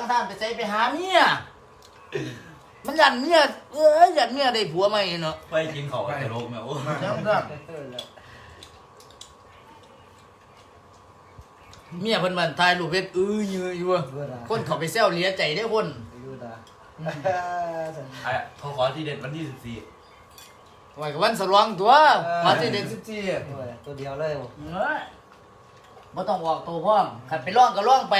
งท่านไปใส่ไปหาเมียมันยันเมียเอ้ยยันเมียได้ผัวใหม่เนาะไปกินเขาตลกแม่โอ้จังซั่นเมียเพิ่นมันถ่ายรูปเฮ็ดอื้อยืออยู่อะคนเขาไปแซวเหลียใจได้อคนดูนะไอ้เขาขอที่เด็ดวันที่สิบสี่ไว้กับวันสลองตัวมาที่เด็ก14ตัวเดียวเลยเอ้ย บ่ต้องออกตัวพร้อมคันไปร้องก็ร้องไป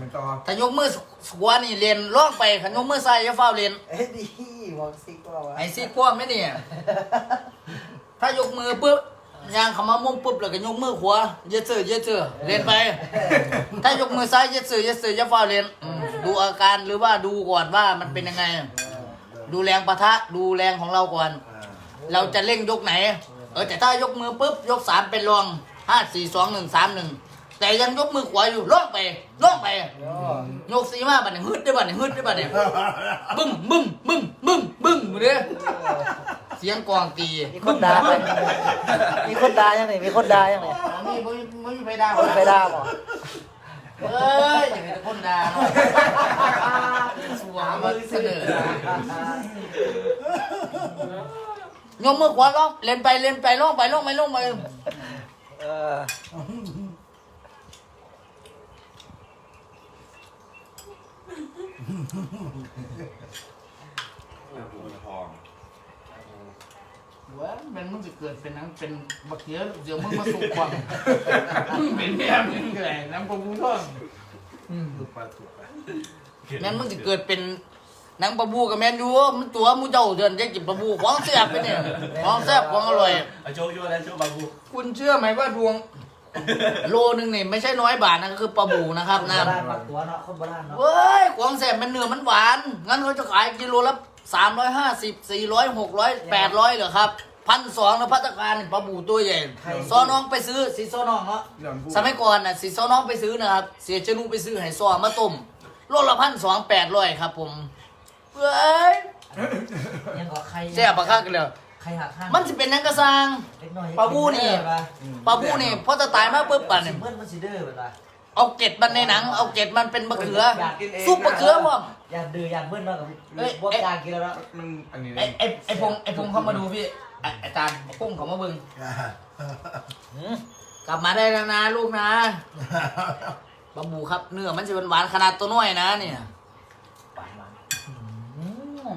มันต่อถ้ายกมือสวนี่เรียนร้องไปคันยกมือซ้ายอย่าเฝ้าวเรียนเอ้ยดีวางซิกว่าวะไอ้ซี่กว้างไหมเนี่ย ถ้ายกมือปุ๊บยางเขามามุ่งปุ๊บแล้วก็ยกมือขวาเย็ดเสือเย็ดเสือเรียนไป ถ้ายกมือซ้ายเย็ดเสือเย็ดเสืออย่าเฝ้าวเรียนอืมดูอาการหรือว่าดูก่อนว่ามันเป็นยังไง ดูแรงปะทะดูแรงของเราก่อนเราจะเร่งยกไหน เออแต่ถ้ายกมือปุ๊บยกสามเป็นรองห้าสี่สองหนึ่งสามหนึ่ง แต่ยังยกมือขวาอยู่ล่องไปล่องไปยกสีมาบัดนี้ฮึดได้บัดนี้ฮึดได้บัดนี้บึ้มบึ้มบึ้มบึ้มบึ้มเด้อเสียงกลองตีมีคนด่าไหมมีคนด่ายังไงมีคนด่ายังไงมีบ่มีบ่มีไฟดาวคนไปด่าบ่เอ้ยอย่าเป็นคนด่าเนาะสัวมาเสนอยกมือขวาล่องเล่นไปเล่นไปล่องไปล่องไปล่องไปเออ ทองเว้ยมันมึงจะเกิดเป็นนังเป็นบักเขียเดี๋ยวมึงมาสุกความมึงเป็นแม่มึงไงน้ำกบูท่องถูกปะถูกปะแม่นมึงจะเกิดเป็นหนังปลาบูกับแมนยูมันตัวมูเจ้าเดินจะกินปลาบูของแซ่บไปเนี่ยของแซ่บของอร่อยเอาโชว์โชว์แล้วโชว์บาบูคุณเชื่อไหมว่าดวง โลนึงเนี่ยไม่ใช่น้อยบาทนะก็คือปลาบูนะครับคนนะโบราณปักตัวเนาะคนโบราณเนาะเว้ยของแซ่บมันเนื้อมันหวาน งั้นเขาจะขายกิโลละสามร้อยห้าสิบสี่ร้อยหกร้อยแปดร้อยเหรอครับพันสองนะพัตตาการนี่ปลาบูตัวใหญ่ซอน้องไปซื้อสีซอน้องเนาะเรื่องพูดสมัยก่อนน่ะสีซอน้องไปซื้อนะครับ เสียเจนุไปซื้อไห่ซอมาต้มโลละพันสองแปดร้อยครับ ผมเว้ยยังก็ใครแซ่บปะคักเลยใค รหักห้างมันสิเป็นนังกระซัง เล็กน้อยปลาบูนี่ ปลาบูนี่พอจะตายมาปุ๊บป่ะเนี่เนี่ยยเพื่อนมันสิเด้อเวลาเอาเกล็ดมันในหนัง เอาเกล็ดมันเป็นมะเขือ ซุปมะเขือว่ะอยากดื้ออยากเพื่อนเนาะกับเอ้ยพวกกลางกินแล้วเนาะมันอันนี้ไอ้ไอ้ไอ้พงไอ้พงเข้ามาดูพี่ไอ้ไอ้ตาลพงเขามาเบิ่งหืมกลับมาได้แล้วนะลูกนะปลาบูครับเนื้อมันจะหวานๆขนาดตัวน้อยนะเนี่ย ปานมัน อืมอืม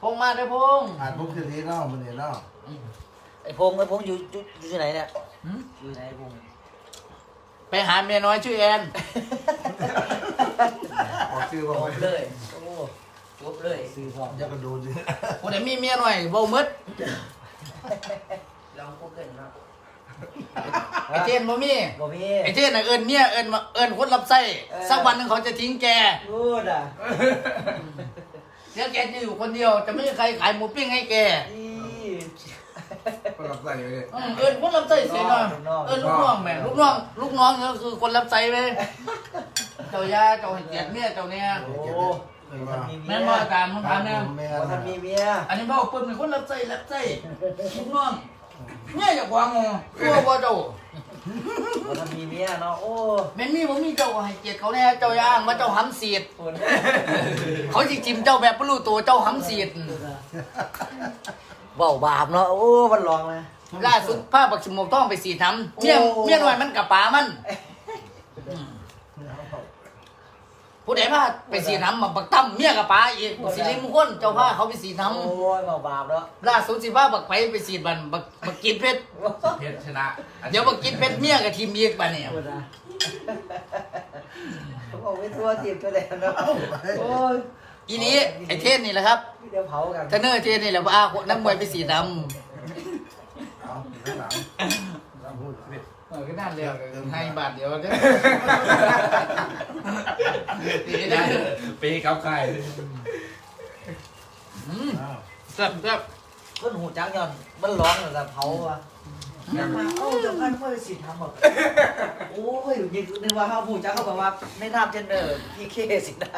พงมาได้อพงอ่านปุ๊บคือนี้เนาะมันเนี่ยเนาะไอ้พงไอ้พงอยู่อยู่อยู่ที่ไหนเนี่ยหืมอยู่ไหนพงไปหาเมียน้อยชื่อแอนออกชื่อจว่าบเลยโอ้จบเลยซื้อพร้อมอย่ากระโดดสิคนไหนมีเมียหน่อยเบามืดลองกูเกินเนาะไอ้เจนบ่มีบ่มีไอ้เจนน่ะเอิญเมียเอิญมาเอิญคนรับใช้เออสักวันหนึงเขาจะทิ้งแก พูดอะ เดี๋ยวแกจะอยู่คนเดียว จะไม่มีใครขายหมูปิ้งให้แกอีก็รับใส่เลย อืมเอิญคนรับใช้เสียหน่อยเอิญลูกน้องแม่ลูกน้องลูกน้องก็คือคนรับใช้ไปเจ้ายาเจ้าให้เกียรติเมียเจ้าเนี่ยโอ้มันมีเมีแม่ยนบ่ตามคำถามเนี่ยแม่บ่ทันมีเมียอันนี้พ่อเปิ้ลเป็นคนรับใช้รับใช้ลูกน้องเนี่ยอย่าหวังงตัวบ่เจ้า บ่ทันมีเมียเนาะโอ้แม่นมีบ่มีเจ้าก็ให้เกียรติเขาแน่เจ้าอย่าอ้างว่าเจ้าหำเสียดคนเขาสิจิ้มเจ้าแบบบ่รู้ตัวเจ้าหำเสียดเบาบาปเนาะโอ้มันลองนะล่าสุดผ้าบักสมวกต้องไปสีทำเมียโอ้เมียน้อยมันกับป๋ามันอืม ผู้ใดพาไปสีทำมาบักตั้มเมียกับป๋าอีกสิริมงคลเจ้าพาเขาไปสีทโอ้ยเบาบาปเนาะำล่าสุดสิพาบักไปไปสีบันบักบักกินเพชรเพชรชนะเดี๋ยวบักกินเพชรเมียกับทีมอีกบันเนี่ยพูดนะผมบอกไม่ทั่วทีมตัวแล้วเนาะโอ้ยอีนี้ไอเทศนี่แหละครับเดี๋ยวเผากันเทรนเนอร์เทศนี่แหละว่านักมวยไปสีดเอาข้างหลังเราพูดสิำเออก็นั่นเลยให้บาทเดียวเด้อตีได้ไปกับใครอืมอ้าวแซ่บแซ่บคนหูจักย้อนมันร้องแต่เผาอะยังมาเอ้าจะพันเพื่อสิทำแบบโอ้ยยิงนึกว่าเขาหูจักเขาบอกว่าในนามเจนเนอร์พี่เคสินะ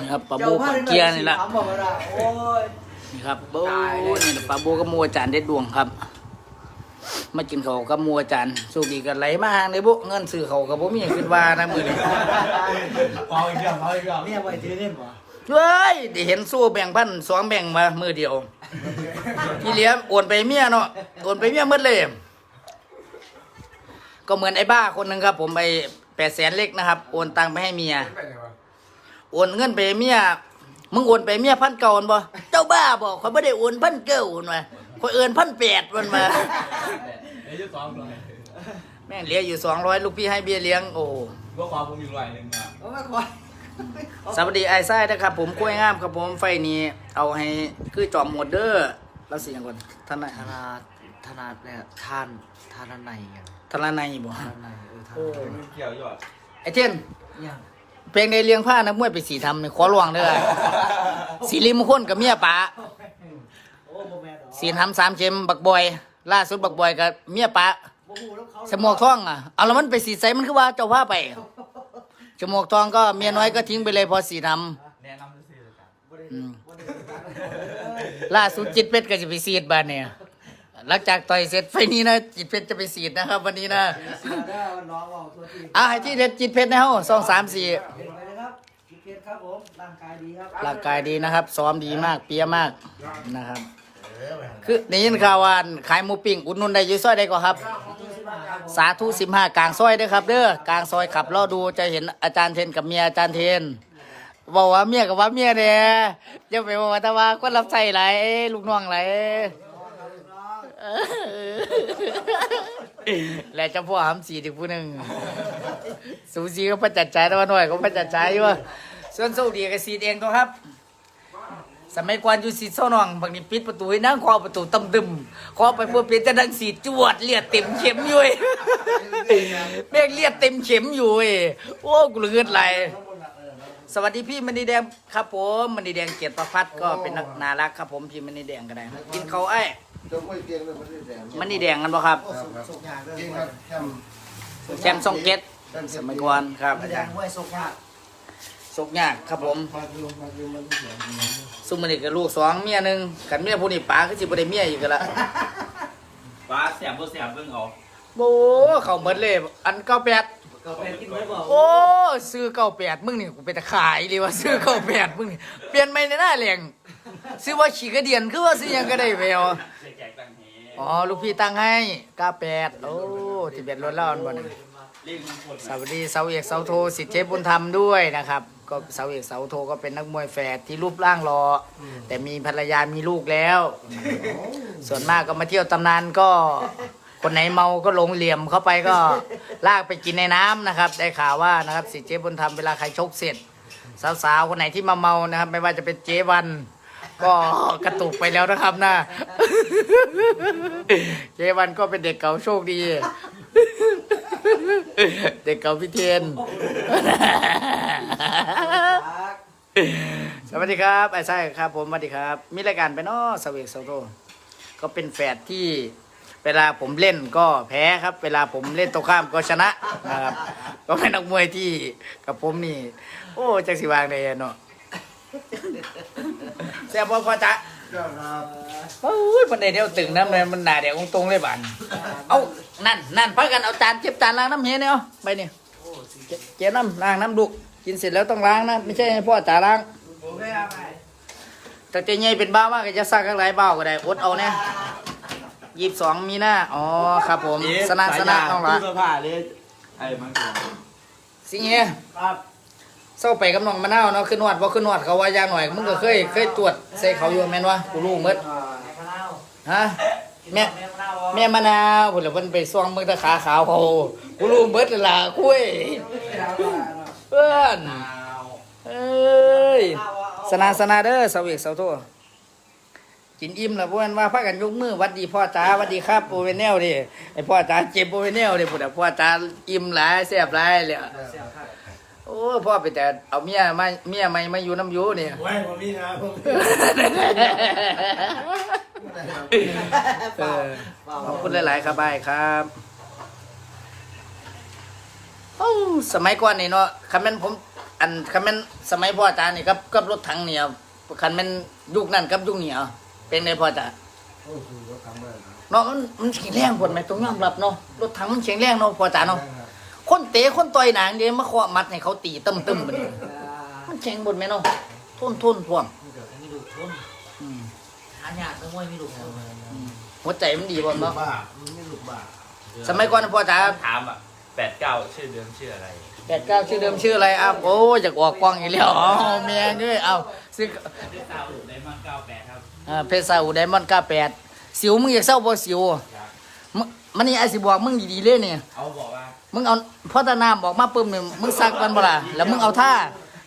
นี่ครับปลาบูปลาเกียร์นี่แหละทำบอกว่าโอ้ยนี่ครับโอ้นี่แหละปลาบูกับหมูอาจารย์เด็ดดวงครับ มากินเขาวกับหมัวอาจารย์สุกีกันไหลมาหางในบุเงินซื้อเขาวกับบ่มีคิดว่านะมือนี้เอาอีกเรื่องเอาอีกเรื่องเนี่ยไว้ถือเงินบ่เฮ้ยได้เห็นสู้แบ่งพันสองแบ่งมามือเดียวที่เหลี้ยโอนไปเมียเนาะโอนไปเมียหมดเลย ก็เหมือนไอ้บ้าคนหนึ่งครับ ผมไปแปดแสนเล็กนะครับ โอนตังค์ไปให้เมียไปไหนวะโอนเงินไปให้เมียมึงโอนไปเมียพันเก่าบ่เจ้าบ้าบอกเขาไม่ได้โอนพันเก้ามันมา เขาเอินพันแปดมันมาเดี๋ยวจะซ้อมหน่อยแม่งเหลืออยู่สองร้อยลูกพี่ให้เบี้ยเลี้ยงโอ้ก็ความผมอยู่หน่อยหนึงอะโอ้ไม่คอยสวัสดีไอ้ไส้นะครับ ผมกล้วยงามครับผมไฟนี้เอาให้คือจอมหมดเด้อแล้วสิอย่างก่อนท่านไหนธนาธนาเนี่ยท่านทานอันไหนไงท่านละในบ่ทานอันไหนเออทานโอ้ยมันเกี่ยวยอดไอ้เทียนยังเพลงในเลี้ยงผ้านักมวยไปสีทำนี่ขอร้องเด้อสีริมงคลกับเมียป๋าโอ้ โมแมนดอกสีทำสามเข็มบักบอย ล่าสุดบักบอยกับเมียป๋าโมโหแล้วเขาสมวกทองอะเอาแล้วมันไปสีใสมันคือว่าเจ้าผ้าไปสมวกทองก็เมียน้อยก็ทิ้งไปเลยพอสีทแนะนำจะซื้อเลยจ้ะบ่ได้ำอืมบ่ได้ล่าสุดจิตเป็ดก็จะไปสีดบ้านเนี่ยหลังจากต่อยเสร็จไฟนี้นะจิตเป็ดจะไปสีดนะครับ วันนี้นะเสียได้มันร้องเอาตัวทีอะให้ที่เด็ดจิตเป็ดในห้องสองสามสี่เห็นไปเลยครับกินเพียนครับผมร่างกายดีครับ ร่างกายดีนะครับ ซ้อมดีมากเปียมากนะครับเออไปหา คือได้ยินข่าวว่าขายหมูปิ้งอุดหนุนได้อยู่ซอยใดก็ครับ สาธุสิบห้ากลางซอยเด้อครับเด้อกลางซอยขับรอดูจะเห็นอาจารย์เทนกับเมียอาจารย์เทนบอกว่าเมียกับว่าเมียเนี่ยจะไปบอกว่าแต่ว่าคนรับใส่ไรลูกน้องไรเออและเจ้าพ่อหำสีถึงผู้หนึ่งสูสีก็ประจัดใจแต่ว่าหน่อยก็ประจัดใจอยู่ว่าส่วนโชคดีก็สีเองตัวครับ สมัยก่อนอยู่สีเศร้าหนองบางทีปิดประตูให้นั่งคอประตูตำดึมคอไปเพื่อเปลี่ยนจะนั่งสีจวดเลียดเต็มเข็มอยู่เว้ยแม่งเลียดเต็มเข็มอยู่เว้ยโอ้กูเลือดไหลสวัสดีพี่มณีแดงครับผมมณีแดงเกียรติประพัฒน์ก็เป็นนักนารักครับผมพี่มณีแดงก็ได้ครับกินเขาวไอ้เจ้าไม่เตียงเลยมันไม่แสงมณีแดงกันบ่ครับครับครับสุกยากเลยจริงครับแคมแชมป์ซองเก็ตสมัยก่อนครับแสดงว่าสุกยาก สุกยากครับผมพาลงพาลงมันไม่แสงซุมมันนี่กับลูกสองเมียหนึ่งกันเมียผู้นี่ป๋าคือสิบ่ได้เมียอีกกันละฟ้าเสียบบ่เสียบเบิ่งเอาโอ้เขาเหมือนเลย อันเก้าแปดก็เป็นกินไม่บอกโอ้ซื้อเก้าแปดมึงนี่กูไปตะขายเลยว่าซื้อเก้าแปดมึงนี่เปลี่ยนไม่ในหน้าแหลงซื้อว่าขี่กระเดียนคือว่าซื้อหยังก็ได้แววเสียแจกตังเฮอ๋อลูกพี่ตั้งให้เก้าแปดโอ้ที่เป็นรถเล่าอันบ่นี่เรียกมงคลสวัสดีเสาเอกเสาโทสิทธิเจ๊บุญธรรมด้วยนะครับ ก็เสาเอกเสาโทก็เป็นนักมวยแฝดที่รูปร่างรออแต่มีภรรยามีลูกแล้ว ส่วนมากก็มาเที่ยวตำนานก็ คนไหนเมาก็หลงเหลี่ยมเข้าไปก็ ลากไปกินในน้ำนะครับ ได้ข่าวว่านะครับสิเจ๊บุญธรรมเวลาใครชกเสร็จ สาวๆคนไหนที่มาเมานะครับ ไม่ว่าจะเป็นเจ๊วัน ก็กระตุกไปแล้วนะครับนะ เจ๊วันก็เป็นเด็กเก่าโชคดี เด็กเก่าพิเทียนสวัสดีครับไอ้ไส้ครับ ผมสวัสดีครับ มีรายการไปเนาะสวีกโซโตก็เป็นแฝดที่เวลาผมเล่นก็แพ้ครับ เวลาผมเล่นตรงข้ามก็ชนะนะครับ ก็เป็นนักมวยที่กับผมนี่ โอ้จักสิวางได้เนาะแซ่บบ่พอจ๊ะเจ้าครับโอ้ยมันได้เดียวตึงน้ำเลยมันหนาเดียวตรงๆเลยบันเอา นั่นนั่นพักกันเอาจานเจ็บจานล้างน้ำเฮียเนี่ยเอาไปเนี่ยเจเจ็บน้ำล้างน้ำดุกกินเสร็จแล้วต้องล้างนะไม่ใช่ให้พ่อจ๋าล้างโอเคเอาไปแต่เจ๊ใหญ่เป็นบ้ามากก็จะซักข้างไรเบ้าก็ได้อดเอาเนี่ยยี่สิบสองมีหน้าอ๋อครับผมสนะสนะน้องละตู้เสื้อผ้าเลยไอ้มันเกี่ยวสิเงี้ยครับเศร้าไปกับน้องมะนาวเนาะขึ้นนวดว่าขึ้นนวดเขาว่ายางหน่อยมึงก็เคยเคยตรวจใส่เขาอยู่แม่นวะกูรู้หมดอ่าแม่มะนาวฮะแม่ แม่มะนาวแม่มะนาวพุ่นละเพิ่นไปซ่องเบิ่งตะขาขาวเขากูรู้หมดแล้วล่ะคุยเพื่อนเอ้ยสนาสนาเด้อสวเอกสาวโทกินอิ่มแล้วพวกนั้นว่าพากันยกมือวัดดีพ่อจ๋าวัดดีครับโอเวเนลดิไอพ่อจ๋าเจ็บโอเวเนลดิพุ่นน่ะพ่อจ๋าอิ่มหลายแซ่บหลายเลย พ่อไปแต่เอาเมียมาเมียใหม่มาอยู่น้ำอยู่เนี่ยไว้ผมมีนะผมเออขอบคุณหลาย ๆ ครับบายครับโอ้สมัยก่อนนี่เนาะคันแม่นผม อันคันแม่นสมัยพ่อจ๋านี่กับกับรถถังเนี่ยคันแม่นยุคนั้นกับยุคนี้เอาเป็นไงพ่อจ๋าโอ้โหก็ทำได้นะเนาะมันมันแข็งแรงปวดไหมตรงยอมรับเนาะรถถังมันแข็งแรงเนาะพอจ๋าเนาะ คนเตะคนต่อยหนังเดียวมาเคาะมัดให้เขาตีตึมตึมไปเลยมันแข็งบนไหมเนาะทนทนท่วงมีลูกทุนอืมหายากต้องมวยมีลูกทุนหัวใจมันดีบ่เนาะบ้ามันไม่หลุดบ้าสมัยก่อนพ่อจ๋าถามอะแปดเก้าชื่อเดิมชื่ออะไรแปดเก้าชื่อเดิมชื่ออะไรอ้าวโอ้ยอยากออกกล้องอีกแล้วอ๋อแม่งเอ้ยเอาซื้อชื่อเก้าไดมอนด์เก้าแปดครับอ่าเพชรซาอุไดมอนด์98สิวมึงอยากเศร้าบ่สิวมึงมันนี่ไอ้สิบอกมึงดีๆเลยเนี่ยเขาบอกว่า มึงเอาพ่อตาน้ำบอกมาปุ๊บเนี่ยมึงซักกันบ่ล่ะแล้วมึงเอาท่า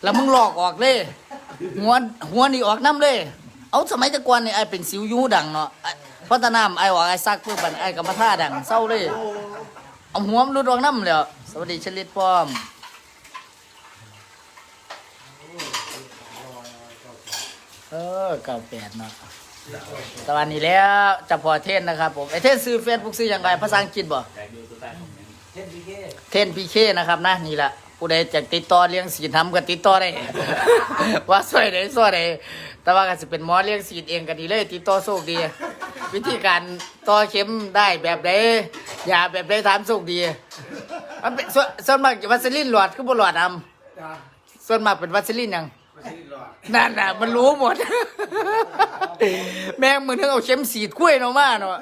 แล้วมึงหลอกออกเลย หัวหัวนี่ออกน้ำเลย เอาสมัยตะกอนนี่ไอเป็นสิวยูดังเนาะไอ้พ่อตาน้ำไอออกไอซักปุ๊บบัดไอกับมาท่าดังเศร้าเลย เอาหัวมันหลุดออกน้ำเลยสวัสดีชลิดป้อมเออเก้าแปดเนาะแตวันนี้แล้วจะพอเทนนะครับผมไอเทนซื้อเฟซบุ๊กซื้ออย่างไรภาษาอังกฤษบ่ เมนต์เช่นพีเคเทนพีเคนะครับนะนี่แหละผู้ใดจะติดต่อเลี้ยงสีทำก็ติดต่อได้ ว่าสวยได้สวยได้แต่ว่าก็จะเป็นหมอเลี้ยงสีเองก็ดีเลย ติดต่อโชคดี วิธีการต่อเข็มได้แบบใดยาแบบใดถามโชคดีมันเป็นส่วนส่วนมากวัสลินหลอดคือบ่หลอดนำส่วนมากเป็นวัสลินยังนั่นน่ะมันรู้หมด แม่งมึงถึงเอาเข็มสีดกล้วยเนาะมาเนาะ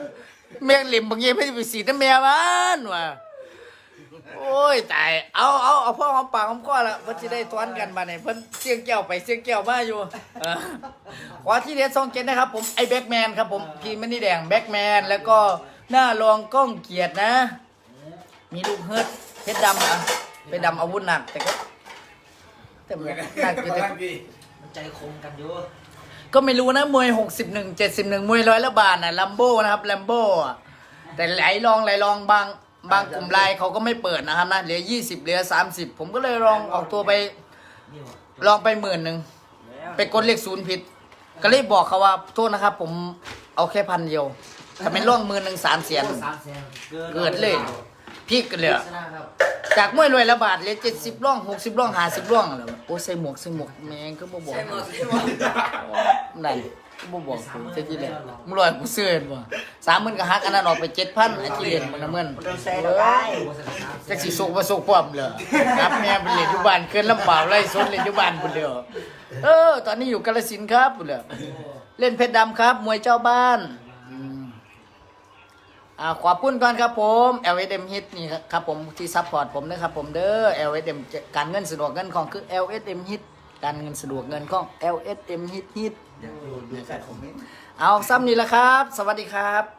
แม่งเหลี่ยมบางอย่างไม่ได้ไปสีดน้ำแม่บ้านว่ะ โอ้ยตายเอาเอาเอาพ่อหอมปากหอมคอละเพิ่นสิได้ทวนกันมาเนี่ยเพิ่นเสียงแก้วไปเสียงแก้วมาอยู่เออขอที่เด็ดสองเจ็ดนะครับผมไอ้แบ็กแมนครับผมพีมันนี่แดงแบ็กแมนแล้วก็หน้ารองกล้องเกียรตินะ มีลูกเฮิร์ตเพชรดำนะเพชรดำอาวุธหนักแต่ก็แต่มันหนักอยู่แต่มันใจคมกันอยู่ก็ไม่รู้นะมวย61 71มวยร้อยละบาทนะลัมโบนะครับลัมโบแต่ไหลลองไหลลองบาง บางกลุ่มรายเขาก็ไม่เปิดนะครับนะเหลือ20เหลือ30ผมก็เลยลองออกตัวไปนี่วะลองไปหมื่นหนึ่งแล้วไปกดเลขศูนย์ผิด ก็เลยบอกเขาว่าโทษนะครับ ผมเอาแค่พันเดียวถ้าเป็นร่องหมื่นหนึ่งสามเสียนสามแสนเกิดเลยพี่กันเลยชนะครับจากมวยรวยละบาทเหลือ70ร่อง60ร่อง50ร่องแล้วโอ้ใส่หมวกใส่หมวกแมงก็บ่บอกใช่หมดใช่หมดนั่น บ่บอกกูจะกี่เลยมึงลอยกูเสื้อเห็นบ่สามหมื่นก็หักอันนั้นออกไปเจ็ดพันไอ้ที่เรียนมันนะเมื่อนเราใส่เราได้จักสิสุกบ่สุกพร้อมเลยครับแม่เป็นเรียนอยู่บ้านเกินลำบากไล่สดเรียนอยู่บ้านพุ่นเดียวเออ ตอนนี้อยู่กาฬสินธุ์ครับพุ่นเดียวเล่นเพชรดำครับ มวยเจ้าบ้านอืมอ่าขอบคุณก่อนครับผม LSM Hit นี่ครับผมที่ซัพพอร์ตผมนะครับผมเด้อ LSM การเงินสะดวกเงินของคือ LSM Hit การเงินสะดวกเงินของ LSM Hit Hit ดูดูแฟนผมนี่เอาซ้ำนี่แหละครับ สวัสดีครับ